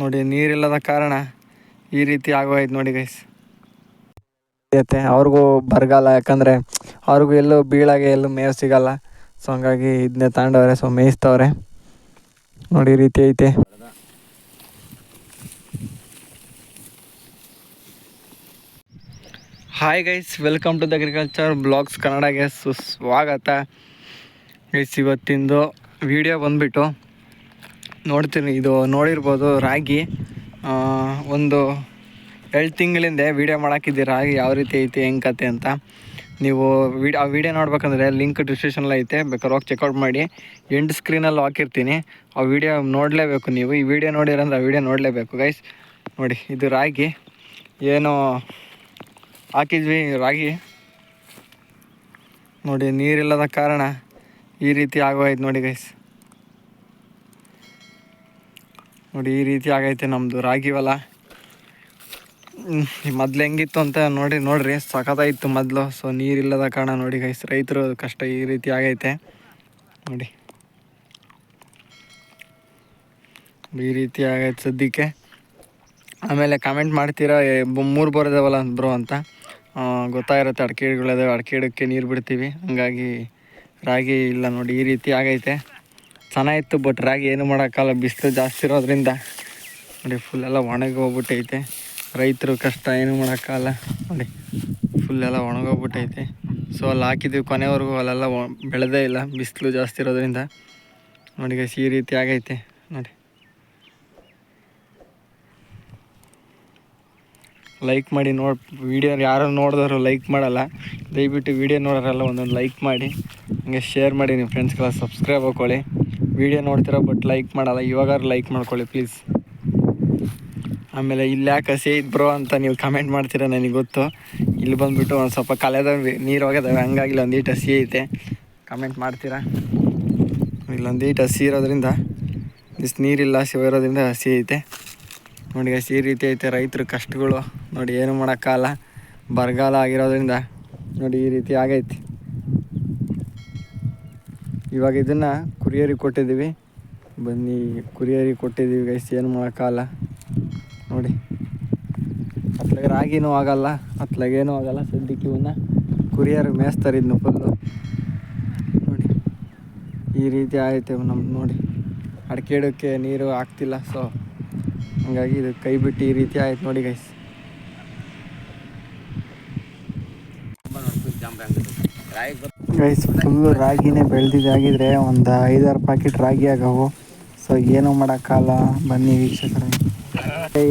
ನೋಡಿ, ನೀರಿಲ್ಲದ ಕಾರಣ ಈ ರೀತಿ ಆಗೋಯ್ತು ನೋಡಿ ಗೈಸ್ ಐತೆ ಅವ್ರಿಗೂ ಬರಗಾಲ, ಯಾಕಂದರೆ ಅವ್ರಿಗೂ ಎಲ್ಲೂ ಬೀಳಾಗೆ ಎಲ್ಲೂ ಮೇವು ಸಿಗಲ್ಲ. ಸೊ ಹಂಗಾಗಿ ಇದನ್ನೇ ತಗೊಂಡವ್ರೆ ಸೊ ಮೇಯಿಸ್ತವ್ರೆ. ನೋಡಿ, ಈ ರೀತಿ ಐತೆ. Hi guys welcome to the agriculture blogs ಕನ್ನಡಗೆ ಸುಸ್ವಾಗತ. ಗೈಸ್ ಇವತ್ತಿಂದು ವಿಡಿಯೋ ಬಂದ್ಬಿಟ್ಟು ನೋಡ್ತೀನಿ. ಇದು ನೋಡಿರ್ಬೋದು ರಾಗಿ. ಒಂದು ಎರಡು ತಿಂಗಳಿಂದ ವಿಡಿಯೋ ಮಾಡಾಕಿದ್ದೆ. ರಾಗಿ ಯಾವ ರೀತಿ ಐತಿ, ಹೆಂಗೆ ಕತೆ ಅಂತ. ನೀವು ವಿಡಿಯೋ ಆ ವಿಡಿಯೋ ನೋಡ್ಬೇಕಂದ್ರೆ ಲಿಂಕ್ ಡಿಸ್ಕ್ರಿಪ್ಷನಲ್ಲಿ ಐತೆ. ಬೇಕಾದ್ರೆ ಹೋಗಿ ಚೆಕ್ಔಟ್ ಮಾಡಿ. ಎಂಡ್ ಸ್ಕ್ರೀನಲ್ಲಿ ಹಾಕಿರ್ತೀನಿ. ಆ ವಿಡಿಯೋ ನೋಡಲೇಬೇಕು ನೀವು. ಈ ವಿಡಿಯೋ ನೋಡಿರಂದ್ರೆ ಆ ವಿಡಿಯೋ ನೋಡಲೇಬೇಕು ಗೈಸ್ ನೋಡಿ, ಇದು ರಾಗಿ. ಏನು ಹಾಕಿದ್ವಿ ರಾಗಿ. ನೋಡಿ, ನೀರಿಲ್ಲದ ಕಾರಣ ಈ ರೀತಿ ಆಗೋಯ್ತು ನೋಡಿ ಗೈಸ್ ನೋಡಿ, ಈ ರೀತಿ ಆಗೈತೆ ನಮ್ಮದು ರಾಗಿ ಹೊಲ. ಮೊದ್ಲು ಹೆಂಗಿತ್ತು ಅಂತ ನೋಡಿ, ನೋಡ್ರಿ ಸಖತ್ತಾಗಿತ್ತು ಮೊದಲು. ಸೊ ನೀರಿಲ್ಲದ ಕಾರಣ ನೋಡಿ ಗೈಸ್ ರೈತರು ಕಷ್ಟ ಈ ರೀತಿ ಆಗೈತೆ. ನೋಡಿ. ಈ ರೀತಿ ಆಗೈತೆ ಸದ್ಯಕ್ಕೆ. ಆಮೇಲೆ ಕಾಮೆಂಟ್ ಮಾಡ್ತೀರಾ ಮೂರು ಬೋರ್ ಇದಾವಲ್ಲ ಬ್ರೋ ಅಂತ. ಗೊತ್ತಾಗಿರುತ್ತೆ, ಅಡಿಕೆ ಗಿಡಗಳಿದಾವೆ, ಅಡಿಕೆ ನೀರು ಬಿಡ್ತೀವಿ. ಹಂಗಾಗಿ ರಾಗಿ ಇಲ್ಲ ನೋಡಿ, ಈ ರೀತಿ ಆಗೈತೆ. ಚೆನ್ನಾಗಿತ್ತು ಬಟ್ ರಾಗಿ ಏನು ಮಾಡೋಕ್ಕಲ್ಲ ಬಿಸಿಲು ಜಾಸ್ತಿ ಇರೋದ್ರಿಂದ. ನೋಡಿ ಫುಲ್ಲೆಲ್ಲ ಒಣಗಿ ಹೋಗ್ಬಿಟ್ಟೈತೆ ರೈತರು ಕಷ್ಟ ಏನು ಮಾಡೋಕ್ಕಲ್ಲ ನೋಡಿ ಫುಲ್ಲೆಲ್ಲ ಒಣಗೋಗ್ಬಿಟ್ಟೈತೆ. ಸೊ ಅಲ್ಲಿ ಹಾಕಿದ್ವಿ ಕೊನೆವರೆಗೂ ಅಲ್ಲೆಲ್ಲ ಬೆಳೆದೇ ಇಲ್ಲ ಬಿಸಿಲು ಜಾಸ್ತಿ ಇರೋದ್ರಿಂದ. ನೋಡಿ guys, ಈ ರೀತಿ ಆಗೈತೆ. ನೋಡಿ. ಲೈಕ್ ಮಾಡಿ ನೋಡಿ ವೀಡಿಯೋ ಯಾರು ನೋಡಿದ್ರು ಲೈಕ್ ಮಾಡಲ್ಲ. ದಯವಿಟ್ಟು ವೀಡಿಯೋ ನೋಡೋರೆಲ್ಲ ಒಂದೊಂದು ಲೈಕ್ ಮಾಡಿ. ಹಂಗೆ ಶೇರ್ ಮಾಡಿ ನಿಮ್ಮ ಫ್ರೆಂಡ್ಸ್ಗೆಲ್ಲ ಸಬ್ಸ್ಕ್ರೈಬ್ ಹಾಕೊಳ್ಳಿ. ವಿಡಿಯೋ ನೋಡ್ತೀರಾ ಬಟ್ ಲೈಕ್ ಮಾಡಲ್ಲ. ಇವಾಗ ಲೈಕ್ ಮಾಡ್ಕೊಳ್ಳಿ ಪ್ಲೀಸ್ ಆಮೇಲೆ ಇಲ್ಲಿ ಯಾಕೆ ಹಸಿ ಬ್ರೋ ಅಂತ ನೀವು ಕಮೆಂಟ್ ಮಾಡ್ತೀರಾ ನನಗೆ ಗೊತ್ತು. ಇಲ್ಲಿ ಬಂದುಬಿಟ್ಟು ಒಂದು ಸ್ವಲ್ಪ ಕಲೆದ ನೀರು ಹೋಗಿದಾವೆ ಹಂಗಾಗಿ ಈಟ್ ಹಸಿ ಐತೆ. ಕಮೆಂಟ್ ಮಾಡ್ತೀರಾ? ಇಲ್ಲೊಂದು ಈಟ್ ಹಸಿ ಇರೋದ್ರಿಂದ ಇಷ್ಟು ನೀರಿಲ್ಲ ಇರೋದ್ರಿಂದ ಹಸಿ ಐತೆ. ನೋಡಿ ಹಸಿ ರೀತಿ ಐತೆ ರೈತರ ಕಷ್ಟಗಳು. ನೋಡಿ ಏನು ಮಾಡೋಕ್ಕಾಗಲ್ಲ. ಬರಗಾಲ ಆಗಿರೋದ್ರಿಂದ, ನೋಡಿ ಈ ರೀತಿ ಆಗೈತಿ. ಇವಾಗ ಇದನ್ನು ಕುರಿಯರಿಗೆ ಕೊಟ್ಟಿದ್ದೀವಿ. ಬನ್ನಿ ಕುರಿಯರಿಗೆ ಕೊಟ್ಟಿದ್ದೀವಿ ಗೈಸ್ ಏನು ಮಾಡೋಕ್ಕಾಗಲ್ಲ. ನೋಡಿ. ಅತ್ಲಾಗೆ ರಾಗಿನೂ ಆಗಲ್ಲ, ಅತ್ಲಾಗೇನೂ ಆಗಲ್ಲ ಸದ್ಯಕ್ಕೆ ಇವನ್ನ ಕುರಿಯರಿಗೆ ಮೇಯಿಸ್ತಾರೆ ಇದನ್ನು ಫುಲ್ಲು ನೋಡಿ. ಈ ರೀತಿ ಆಯಿತು ನಮ್ಮ ನೋಡಿ. ಅಡಿಕೆ ಇಡೋಕ್ಕೆ ನೀರು ಆಗ್ತಿಲ್ಲ ಸೊ ಹಂಗಾಗಿ ಇದು ಕೈ ಬಿಟ್ಟು ಈ ರೀತಿ ಆಯ್ತು ನೋಡಿ ಗೈಸ್ ಗೈಸ್ ಫುಲ್ಲು ರಾಗಿನೇ ಬೆಳೆದಿದ್ದಾಗಿದ್ರೆ ಒಂದು ಐದಾರು ಪ್ಯಾಕೆಟ್ ರಾಗಿ ಆಗವು. ಸೊ ಏನು ಮಾಡೋಕ್ಕಲ್ಲ ಬನ್ನಿ ವೀಕ್ಷಕರೇ.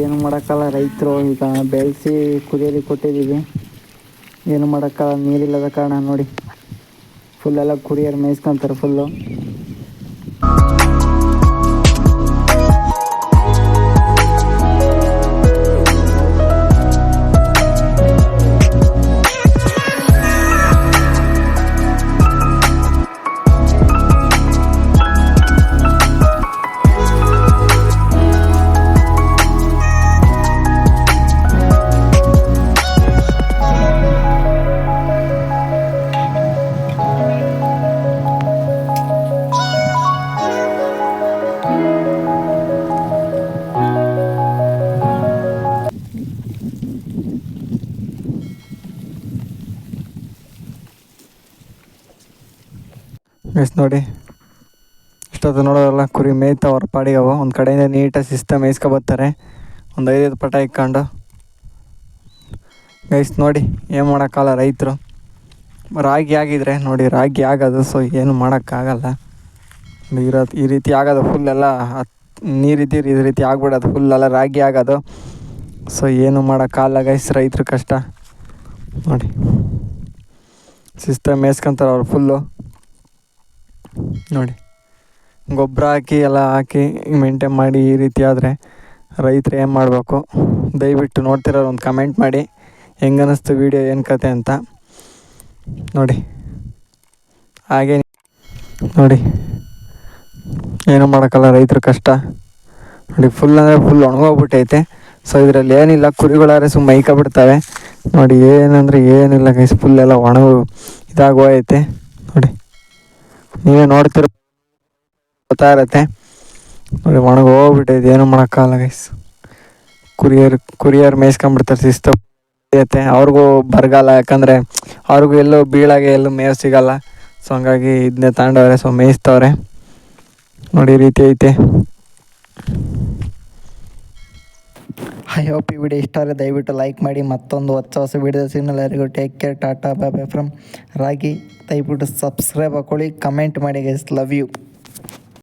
ಏನು ಮಾಡೋಕ್ಕಲ್ಲ ರೈತರು. ಈಗ ಬೆಳೆಸಿ ಕುದಿಯಲಿ ಕೊಟ್ಟಿದ್ದೀವಿ. ಏನು ಮಾಡೋಕ್ಕಲ್ಲ ನೀರಿಲ್ಲದ ಕಾರಣ ನೋಡಿ. ಫುಲ್ಲೆಲ್ಲ ಕುಡಿಯೋರು ಕುರಿಯರು ಮೇಯ್ಸ್ಕೊಂತಾರೆ ಫುಲ್ಲು ಎಸ್ ನೋಡಿ. ಇಷ್ಟೊತ್ತು ನೋಡೋದಲ್ಲ ಕುರಿ ಮೇಯ್ತಾವ ಅವ್ರ ಪಾಡಿಗೆ ಅವು. ಒಂದು ಕಡೆಯಿಂದ ನೀಟಾಗಿ ಸಿಸ್ಟಮ್ ಮೇಯ್ಸ್ಕೊ ಬರ್ತಾರೆ. ಒಂದು ಐದೈದು ಪಟ ಇಕ್ಕೊಂಡು. ಗೈಸ್ ನೋಡಿ, ಏನು ಮಾಡೋಕ್ಕಾಗಲ್ಲ ರೈತರು. ರಾಗಿ ಆಗಿದ್ರೆ, ನೋಡಿ, ರಾಗಿ ಆಗೋದು ಸೊ ಏನು ಮಾಡೋಕ್ಕಾಗಲ್ಲ. ಇರೋ ಈ ರೀತಿ ಆಗೋದು ಫುಲ್ ಎಲ್ಲ ನೀರಿದ್ದೀರಿ ಈ ರೀತಿ ಆಗ್ಬಿಡೋದು ಫುಲ್ ಎಲ್ಲ ರಾಗಿ ಆಗೋದು. ಸೊ ಏನು ಮಾಡೋಕ್ಕಾಗಲ್ಲ ಗೈಸ್ ರೈತರು ಕಷ್ಟ. ನೋಡಿ. ಸಿಸ್ಟಮ್ ಮೇಯ್ಸ್ಕೊಂತಾರೆ ಅವ್ರು ಫುಲ್ಲು ನೋಡಿ. ಗೊಬ್ಬರ ಹಾಕಿ, ಎಲ್ಲ ಹಾಕಿ ಮೇಂಟೈನ್ ಮಾಡಿ ಈ ರೀತಿ ಆದರೆ ರೈತರು ಏನು ಮಾಡಬೇಕು? ದಯವಿಟ್ಟು ನೋಡ್ತಿರೋರು ಒಂದು ಕಮೆಂಟ್ ಮಾಡಿ. ಹೆಂಗೆ ಅನ್ನಿಸ್ತು ವೀಡಿಯೋ ಏನು ಕತೆ ಅಂತ. ನೋಡಿ. ಹಾಗೆ ನೋಡಿ. ಏನೂ ಮಾಡೋಕ್ಕಲ್ಲ ರೈತರು ಕಷ್ಟ. ನೋಡಿ ಫುಲ್ ಅಂದರೆ ಫುಲ್ ಒಣಗೋಗ್ಬಿಟ್ಟೈತೆ. ಸೊ ಇದರಲ್ಲಿ ಏನಿಲ್ಲ, ಕುರಿಗಳಾದ್ರೆ ಮೈಕ ಬಿಡ್ತವೆ ನೋಡಿ, ಏನಂದರೆ ಏನಿಲ್ಲ ಗೈಸ್ ಫುಲ್ ಎಲ್ಲ ಒಣಗು ಇದಾಗೋಯ್ತೆ ನೀವೇ ನೋಡ್ತಿರ ಗೊತ್ತಾ ಇರತ್ತೆ. ನೋಡಿ, ಒಣಗಿ ಹೋಗ್ಬಿಟ್ಟೈತೆ ಏನು ಮಾಡೋಕ್ಕಾಗಲ್ಲ ಗೈಸ್ ಕುರಿಯರ್ ಕುರಿಯರ್ ಮೇಯ್ಸ್ಕೊಂಬಿಡ್ತಾರೆ ಶಿಸ್ತು. ಐತೆ ಅವ್ರಿಗೂ ಬರಗಾಲ, ಯಾಕಂದರೆ ಅವ್ರಿಗೂ ಎಲ್ಲೂ ಬೀಳಾಗೆ ಎಲ್ಲೂ ಮೇವು ಸಿಗಲ್ಲ. ಸೊ ಹಂಗಾಗಿ ಇದನ್ನೇ ತಗೊಂಡವ್ರೆ ಸೊ ಮೇಯಿಸ್ತವ್ರೆ. ನೋಡಿ ರೀತಿ ಐತೆ. ಐ ಹೋಪ್ ಈ ವಿಡಿಯೋ ಇಷ್ಟ ಆದರೆ ದಯವಿಟ್ಟು ಲೈಕ್ ಮಾಡಿ, ಮತ್ತೊಂದು ಹೊಸ ಹೊಸ ವಿಡಿಯೋ ಸಿಗ್ನಲ್ ಎಲ್ಲರಿಗೂ ಟೇಕ್ ಕೇರ್ ಟಾಟಾ ಬಾಬೆ ಫ್ರಮ್ ರಾಗಿ. ದಯವಿಟ್ಟು ಸಬ್ಸ್ಕ್ರೈಬ್ ಹಾಕೊಳ್ಳಿ ಕಮೆಂಟ್ ಮಾಡಿ ಗೈಸ್ ಲವ್ ಯು